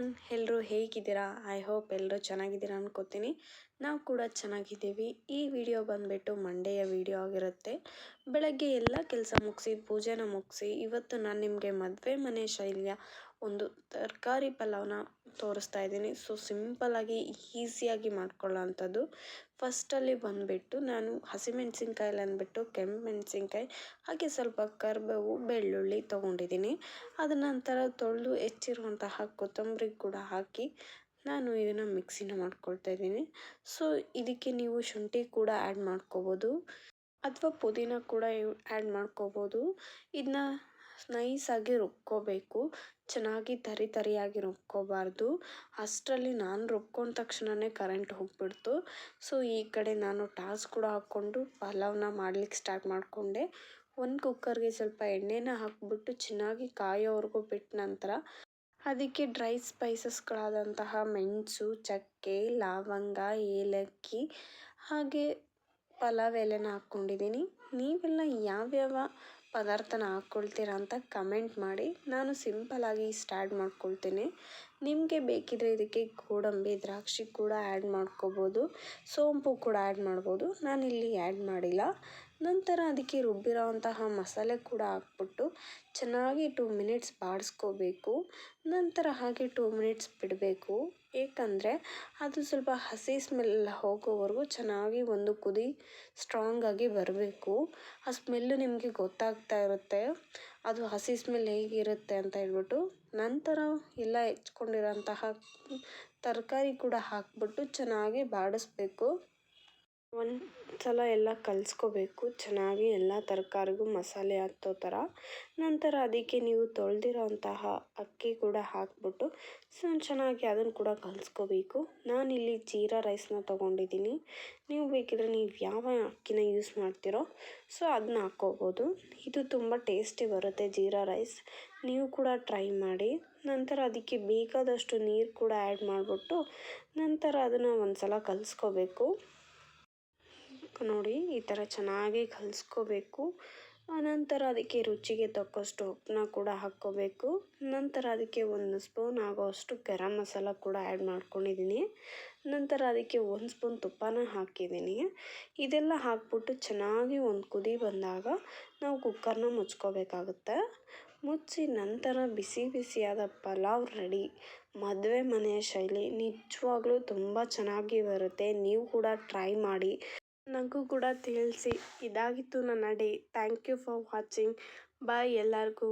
Everyone ಎಲ್ಲರೂ ಹೇಗಿದ್ದೀರಾ? I hope ಎಲ್ಲರೂ ಚೆನ್ನಾಗಿದ್ದೀರಾ ಅನ್ಕೋತೀನಿ. ನಾವು ಕೂಡ ಚೆನ್ನಾಗಿದ್ದೀವಿ. ಈ ವಿಡಿಯೋ ಬಂದುಬಿಟ್ಟು ಮಂಡೆಯ ವಿಡಿಯೋ ಆಗಿರುತ್ತೆ. ಬೆಳಗ್ಗೆ ಎಲ್ಲ ಕೆಲಸ ಮುಗಿಸಿ, ಪೂಜೆನ ಮುಗಿಸಿ, ಇವತ್ತು ನಾನು ನಿಮಗೆ ಮದುವೆ ಮನೆ ಶೈಲಿಯ ಒಂದು ತರಕಾರಿ ಪಲಾವ್ನ ತೋರಿಸ್ತಾ ಇದ್ದೀನಿ. ಸೊ ಸಿಂಪಲ್ಲಾಗಿ ಈಸಿಯಾಗಿ ಮಾಡ್ಕೊಳ್ಳೋ ಅಂಥದ್ದು ಫಸ್ಟಲ್ಲಿ ಬಂದುಬಿಟ್ಟು ನಾನು ಹಸಿಮೆಣ್ಸಿನ್ಕಾಯಲ್ಲಿ ಅಂದ್ಬಿಟ್ಟು ಕೆಂಪು ಮೆಣಸಿನ್ಕಾಯಿ, ಹಾಗೆ ಸ್ವಲ್ಪ ಕರಿಬೇವು, ಬೆಳ್ಳುಳ್ಳಿ ತೊಗೊಂಡಿದ್ದೀನಿ. ಅದರ ನಂತರ ತೊಳೆದು ಹೆಚ್ಚಿರುವಂತಹ ಕೊತ್ತಂಬರಿ ಕೂಡ ಹಾಕಿ ನಾನು ಇದನ್ನು ಮಿಕ್ಸಿನ ಮಾಡ್ಕೊಳ್ತಾ ಇದ್ದೀನಿ. ಸೊ ಇದಕ್ಕೆ ನೀವು ಶುಂಠಿ ಕೂಡ ಆ್ಯಡ್ ಮಾಡ್ಕೋಬೋದು. ಅಥವಾ ಪುದೀನ ಕೂಡ ಆ್ಯಡ್ ಮಾಡ್ಕೋಬೋದು. ಇದನ್ನ ನೈಸಾಗಿ ರುಬ್ಕೋಬೇಕು. ಚೆನ್ನಾಗಿ ತರಿ ತರಿಯಾಗಿ ರುಬ್ಕೋಬಾರ್ದು. ಅಷ್ಟರಲ್ಲಿ ನಾನು ರುಬ್ಕೊಂಡ ತಕ್ಷಣವೇ ಕರೆಂಟ್ ಹೋಗ್ಬಿಡ್ತು. ಸೊ ಈ ಕಡೆ ನಾನು ಟಾಸ್ ಕೂಡ ಹಾಕ್ಕೊಂಡು ಪಲಾವ್ನ ಮಾಡ್ಲಿಕ್ಕೆ ಸ್ಟಾರ್ಟ್ ಮಾಡಿಕೊಂಡೆ. ಒಂದು ಕುಕ್ಕರ್ಗೆ ಸ್ವಲ್ಪ ಎಣ್ಣೆನ ಹಾಕ್ಬಿಟ್ಟು ಚೆನ್ನಾಗಿ ಕಾಯೋವರೆಗೂ ಬಿಟ್ಟ ನಂತರ ಅದಕ್ಕೆ ಡ್ರೈ ಸ್ಪೈಸಸ್ಗಳಾದಂತಹ ಮೆಣಸು, ಚಕ್ಕೆ, ಲವಂಗ, ಏಲಕ್ಕಿ ಹಾಗೆ ಪಲಾವ್ ಎಲೆನ ಹಾಕ್ಕೊಂಡಿದ್ದೀನಿ. ನೀವೆಲ್ಲ ಯಾವ್ಯಾವ ಪದಾರ್ಥನ ಹಾಕ್ಕೊಳ್ತೀರಾ ಅಂತ ಕಮೆಂಟ್ ಮಾಡಿ. ನಾನು ಸಿಂಪಲ್ಲಾಗಿ ಸ್ಟಾರ್ಟ್ ಮಾಡ್ಕೊಳ್ತೀನಿ. ನಿಮಗೆ ಬೇಕಿದ್ದರೆ ಇದಕ್ಕೆ ಗೋಡಂಬಿ, ದ್ರಾಕ್ಷಿ ಕೂಡ ಆ್ಯಡ್ ಮಾಡ್ಕೋಬೋದು. ಸೋಂಪು ಕೂಡ ಆ್ಯಡ್ ಮಾಡ್ಬೋದು. ನಾನಿಲ್ಲಿ ಆ್ಯಡ್ ಮಾಡಿಲ್ಲ. ನಂತರ ಅದಕ್ಕೆ ರುಬ್ಬಿರೋವಂತಹ ಮಸಾಲೆ ಕೂಡ ಹಾಕ್ಬಿಟ್ಟು ಚೆನ್ನಾಗಿ ಟೂ ಮಿನಿಟ್ಸ್ ಬಾಡಿಸ್ಕೋಬೇಕು. ನಂತರ ಹಾಗೆ ಟೂ ಮಿನಿಟ್ಸ್ ಬಿಡಬೇಕು. ಏಕೆಂದರೆ ಅದು ಸ್ವಲ್ಪ ಹಸಿ ಸ್ಮೆಲ್ ಹೋಗೋವರೆಗೂ ಚೆನ್ನಾಗಿ ಒಂದು ಕುದಿ ಸ್ಟ್ರಾಂಗಾಗಿ ಬರಬೇಕು. ಆ ಸ್ಮೆಲ್ಲು ನಿಮಗೆ ಗೊತ್ತಾಗ್ತಾ ಇರುತ್ತೆ. ಅದು ಹಸಿ ಸ್ಮೆಲ್ ಹೇಗಿರುತ್ತೆ ಅಂತ ಹೇಳ್ಬಿಟ್ಟು ನಂತರ ಎಲ್ಲ ಹೆಚ್ಕೊಂಡಿರೋಂತಹ ತರಕಾರಿ ಕೂಡ ಹಾಕಿಬಿಟ್ಟು ಚೆನ್ನಾಗಿ ಬಾಡಿಸ್ಬೇಕು. ಒಂದು ಸಲ ಎಲ್ಲ ಕಲಿಸ್ಕೋಬೇಕು. ಚೆನ್ನಾಗಿ ಎಲ್ಲ ತರಕಾರಿಗೂ ಮಸಾಲೆ ಹತ್ತೋ ಥರ. ನಂತರ ಅದಕ್ಕೆ ನೀವು ತೊಳೆದಿರೋಂತಹ ಅಕ್ಕಿ ಕೂಡ ಹಾಕಿಬಿಟ್ಟು ಸೊ, ಚೆನ್ನಾಗಿ ಅದನ್ನು ಕೂಡ ಕಲಿಸ್ಕೋಬೇಕು. ನಾನಿಲ್ಲಿ ಜೀರಾ ರೈಸ್ನ ತೊಗೊಂಡಿದ್ದೀನಿ. ನೀವು ಬೇಕಿದ್ರೆ ನೀವು ಯಾವ ಅಕ್ಕಿನ ಯೂಸ್ ಮಾಡ್ತೀರೋ, ಸೊ ಅದನ್ನ ಹಾಕ್ಕೋಬೋದು. ಇದು ತುಂಬ ಟೇಸ್ಟಿ ಬರುತ್ತೆ ಜೀರಾ ರೈಸ್. ನೀವು ಕೂಡ ಟ್ರೈ ಮಾಡಿ. ನಂತರ ಅದಕ್ಕೆ ಬೇಕಾದಷ್ಟು ನೀರು ಕೂಡ ಆ್ಯಡ್ ಮಾಡಿಬಿಟ್ಟು ನಂತರ ಅದನ್ನು ಒಂದು ಸಲ ಕಲಿಸ್ಕೋಬೇಕು. ನೋಡಿ ಈ ಥರ ಚೆನ್ನಾಗಿ ಕಲಿಸ್ಕೋಬೇಕು. ನಂತರ ಅದಕ್ಕೆ ರುಚಿಗೆ ತಕ್ಕಷ್ಟು ಉಪ್ಪನ್ನ ಕೂಡ ಹಾಕ್ಕೋಬೇಕು. ನಂತರ ಅದಕ್ಕೆ ಒಂದು ಸ್ಪೂನ್ ಆಗೋಷ್ಟು ಗರಂ ಮಸಾಲ ಕೂಡ ಆ್ಯಡ್ ಮಾಡ್ಕೊಂಡಿದ್ದೀನಿ. ನಂತರ ಅದಕ್ಕೆ ಒಂದು ಸ್ಪೂನ್ ತುಪ್ಪನ ಹಾಕಿದ್ದೀನಿ. ಇದೆಲ್ಲ ಹಾಕ್ಬಿಟ್ಟು ಚೆನ್ನಾಗಿ ಒಂದು ಕುದಿ ಬಂದಾಗ ನಾವು ಕುಕ್ಕರ್ನ ಮುಚ್ಕೋಬೇಕಾಗುತ್ತೆ. ಮುಚ್ಚಿ ನಂತರ ಬಿಸಿ ಬಿಸಿಯಾದ ಪಲಾವ್ ರೆಡಿ. ಮದುವೆ ಮನೆಯ ಶೈಲಿ ನಿಜವಾಗ್ಲೂ ತುಂಬ ಚೆನ್ನಾಗಿ ಬರುತ್ತೆ. ನೀವು ಕೂಡ ಟ್ರೈ ಮಾಡಿ. ನನಗೂ ಕೂಡ ತಿಳಿಸಿ. ಇದಾಗಿತ್ತು ನನ್ನ day. Thank you for watching. Bye ಎಲ್ಲರಿಗೂ.